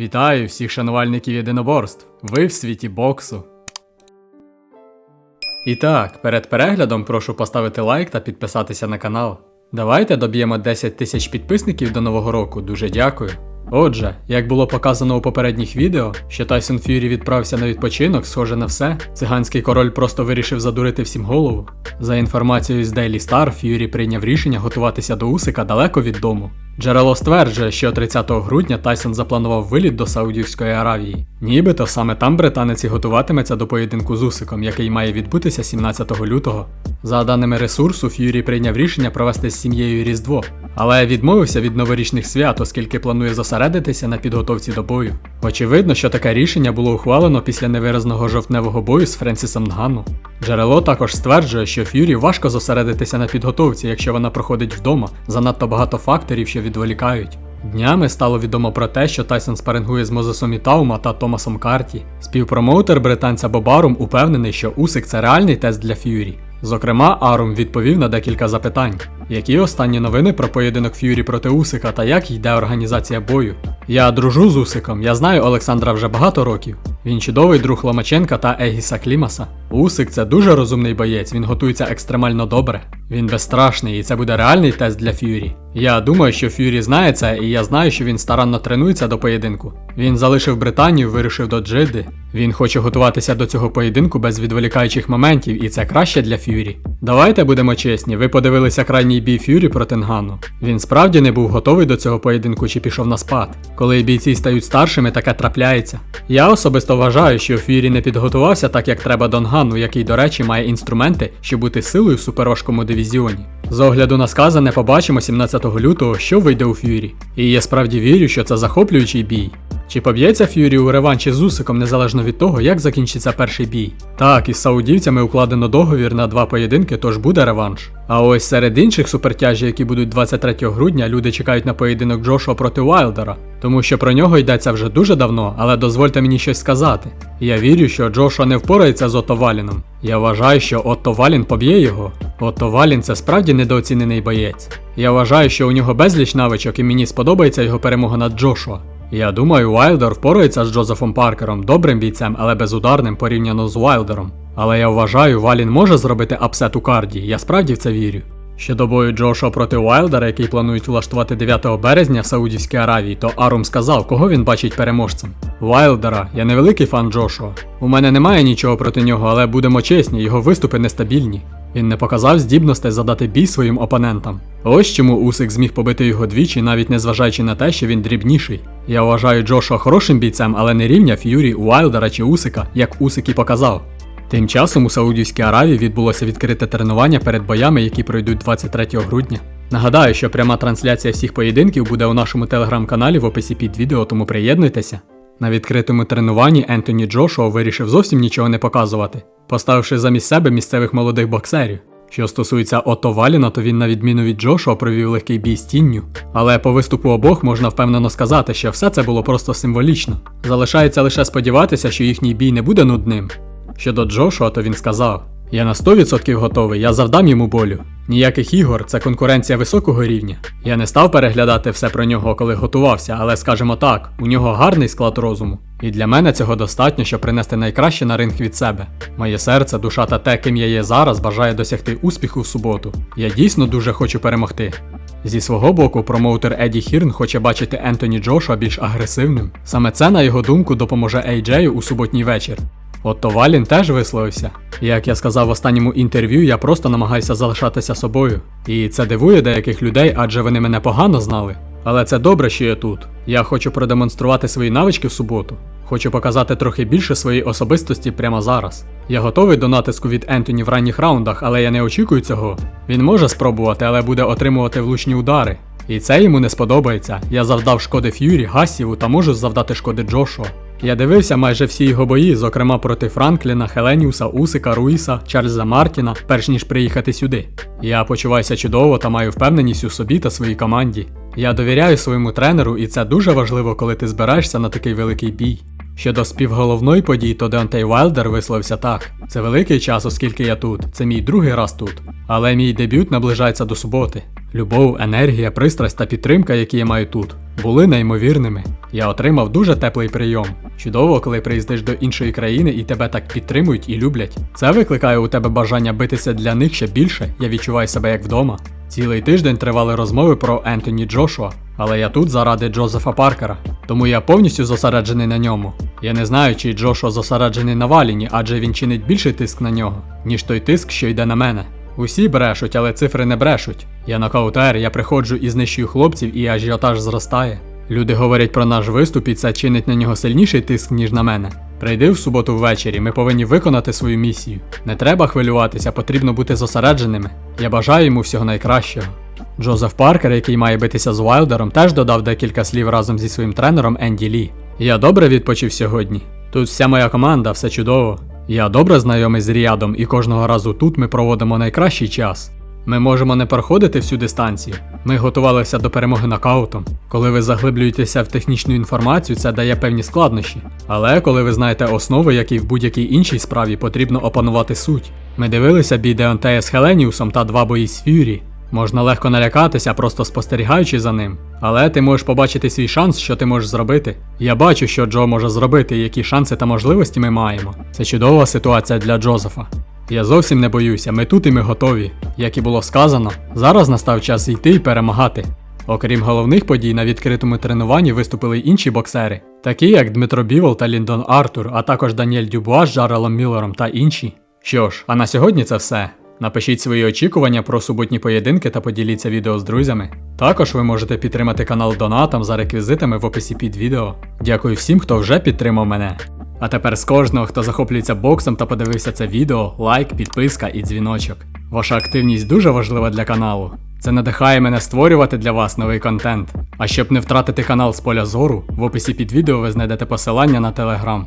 Вітаю всіх шанувальників єдиноборств. Ви в світі боксу. І так, перед переглядом прошу поставити лайк та підписатися на канал. Давайте доб'ємо 10 тисяч підписників до нового року, дуже дякую. Отже, як було показано у попередніх відео, що Тайсон Ф'юрі відправився на відпочинок, схоже на все, циганський король просто вирішив задурити всім голову. За інформацією з Daily Star, Ф'юрі прийняв рішення готуватися до Усика далеко від дому. Джерело стверджує, що 30 грудня Тайсон запланував виліт до Саудівської Аравії. Нібито саме там британець і готуватиметься до поєдинку з Усиком, який має відбутися 17 лютого. За даними ресурсу, Ф'юрі прийняв рішення провести з сім'єю Різдво, але відмовився від новорічних свят, оскільки планує зосередитися на підготовці до бою. Очевидно, що таке рішення було ухвалено після невиразного жовтневого бою з Френсісом Нгану. Джерело також стверджує, що Ф'юрі важко зосередитися на підготовці, якщо вона проходить вдома, занадто багато факторів, що відволікають. Днями стало відомо про те, що Тайсон спарингує з Мозесом Ітаума та Томасом Карті. Співпромоутер британця Бобарум упевнений, що Усик це реальний тест для Ф'юрі. Зокрема, Арум відповів на декілька запитань. Які останні новини про поєдинок Ф'юрі проти Усика та як йде організація бою? Я дружу з Усиком, я знаю Олександра вже багато років. Він чудовий друг Ломаченка та Егіса Клімаса. Усик це дуже розумний боєць, він готується екстремально добре. Він безстрашний, і це буде реальний тест для Ф'юрі. Я думаю, що Ф'юрі знає це, і я знаю, що він старанно тренується до поєдинку. Він залишив Британію, вирушив до Джиди. Він хоче готуватися до цього поєдинку без відволікаючих моментів, і це краще для Ф'юрі. Давайте будемо чесні, ви подивилися крайній бій Ф'юрі проти Нгану. Він справді не був готовий до цього поєдинку чи пішов на спад. Коли бійці стають старшими, таке трапляється. Я особисто вважаю, що Ф'юрі не підготувався так, як треба до Нгану, який, до речі, має інструменти, щоб бути силою в суперважкому дивізіоні. З огляду на сказане, побачимо 17 лютого, що вийде у Ф'юрі. І я справді вірю, що це захоплюючий бій. Чи поб'ється Ф'юрі у реванші з Усиком незалежно від того, як закінчиться перший бій? Так, із саудівцями укладено договір на два поєдинки, тож буде реванш. А ось серед інших супертяжів, які будуть 23 грудня, люди чекають на поєдинок Джошуа проти Уайлдера, тому що про нього йдеться вже дуже давно, але дозвольте мені щось сказати. Я вірю, що Джошуа не впорається з Отто Валіном. Я вважаю, що Отто Валін поб'є його. Отто Валін це справді недооцінений боєць. Я вважаю, що у нього безліч навичок і мені сподобається його перемога над Джошуа. Я думаю, Уайлдер впорається з Джозефом Паркером, добрим бійцем, але безударним порівняно з Уайлдером. Але я вважаю, Валін може зробити апсет у карді, я справді в це вірю. Щодо бою Джошуа проти Уайлдера, який планують влаштувати 9 березня в Саудівській Аравії, то Арум сказав, кого він бачить переможцем. Уайлдера, я не великий фан Джошуа. У мене немає нічого проти нього, але будемо чесні, його виступи нестабільні. Він не показав здібностей задати бій своїм опонентам. Ось чому Усик зміг побити його двічі, навіть незважаючи на те, що він дрібніший. Я вважаю Джошуа хорошим бійцем, але не рівня Ф'юрі, Уайлдера чи Усика, як Усик і показав. Тим часом у Саудівській Аравії відбулося відкрите тренування перед боями, які пройдуть 23 грудня. Нагадаю, що пряма трансляція всіх поєдинків буде у нашому телеграм-каналі в описі під відео, тому приєднуйтеся. На відкритому тренуванні Ентоні Джошуа вирішив зовсім нічого не показувати, поставивши замість себе місцевих молодих боксерів. Що стосується Отто Валіна, то він, на відміну від Джошуа, провів легкий бій з тінню. Але по виступу обох можна впевнено сказати, що все це було просто символічно. Залишається лише сподіватися, що їхній бій не буде нудним. Щодо Джошуа, то він сказав: Я на 100% готовий, я завдам йому болю. Ніяких ігор, це конкуренція високого рівня. Я не став переглядати все про нього, коли готувався, але скажімо так, у нього гарний склад розуму. І для мене цього достатньо, щоб принести найкраще на ринг від себе. Моє серце, душа та те, ким я є зараз, бажає досягти успіху в суботу. Я дійсно дуже хочу перемогти. Зі свого боку, промоутер Еді Хірн хоче бачити Ентоні Джошуа більш агресивним. Саме це, на його думку, допоможе Ейджею у суботній вечір. Отто Валін теж висловився. Як я сказав в останньому інтерв'ю, я просто намагаюся залишатися собою. І це дивує деяких людей, адже вони мене погано знали. Але це добре, що я тут. Я хочу продемонструвати свої навички в суботу. Хочу показати трохи більше своєї особистості прямо зараз. Я готовий до натиску від Ентоні в ранніх раундах, але я не очікую цього. Він може спробувати, але буде отримувати влучні удари. І це йому не сподобається. Я завдав шкоди Ф'юрі, Гасіву та можу завдати шкоди Джошуа. Я дивився майже всі його бої, зокрема проти Франкліна, Хеленіуса, Усика, Руїса, Чарльза Мартіна, перш ніж приїхати сюди. Я почуваюся чудово та маю впевненість у собі та своїй команді. Я довіряю своєму тренеру, і це дуже важливо, коли ти збираєшся на такий великий бій. Щодо співголовної події, то Деонтей Вайлдер висловився так: це великий час, оскільки я тут. Це мій другий раз тут. Але мій дебют наближається до суботи. Любов, енергія, пристрасть та підтримка, які я маю тут, були неймовірними. Я отримав дуже теплий прийом. Чудово, коли приїздиш до іншої країни і тебе так підтримують і люблять. Це викликає у тебе бажання битися для них ще більше. Я відчуваю себе як вдома. Цілий тиждень тривали розмови про Ентоні Джошуа, але я тут заради Джозефа Паркера, тому я повністю зосереджений на ньому. Я не знаю, чи Джошуа зосереджений на Валіні, адже він чинить більший тиск на нього, ніж той тиск, що йде на мене. Усі брешуть, але цифри не брешуть. Я нокаутер, я приходжу і знищую хлопців, і ажіотаж зростає. Люди говорять про наш виступ, і це чинить на нього сильніший тиск, ніж на мене. Прийди в суботу ввечері, ми повинні виконати свою місію. Не треба хвилюватися, потрібно бути зосередженими. Я бажаю йому всього найкращого. Джозеф Паркер, який має битися з Уайлдером, теж додав декілька слів разом зі своїм тренером Енді Лі. Я добре відпочив сьогодні. Тут вся моя команда, все чудово. Я добре знайомий з Ріадом, і кожного разу тут ми проводимо найкращий час. Ми можемо не проходити всю дистанцію. Ми готувалися до перемоги нокаутом. Коли ви заглиблюєтеся в технічну інформацію, це дає певні складнощі. Але коли ви знаєте основи, як і в будь-якій іншій справі, потрібно опанувати суть. Ми дивилися бій Деонтея з Хеленіусом та два бої з Фюрі. Можна легко налякатися, просто спостерігаючи за ним. Але ти можеш побачити свій шанс, що ти можеш зробити. Я бачу, що Джо може зробити, і які шанси та можливості ми маємо. Це чудова ситуація для Джозефа. Я зовсім не боюся, ми тут і ми готові. Як і було сказано, зараз настав час йти і перемагати. Окрім головних подій, на відкритому тренуванні виступили й інші боксери, такі як Дмитро Бівол та Ліндон Артур, а також Даніель Дюбуа з Джарелом Міллером та інші. Що ж, а на сьогодні це все. Напишіть свої очікування про суботні поєдинки та поділіться відео з друзями. Також ви можете підтримати канал донатом за реквізитами в описі під відео. Дякую всім, хто вже підтримав мене. А тепер з кожного, хто захоплюється боксом та подивився це відео, лайк, підписка і дзвіночок. Ваша активність дуже важлива для каналу. Це надихає мене створювати для вас новий контент. А щоб не втратити канал з поля зору, в описі під відео ви знайдете посилання на телеграм.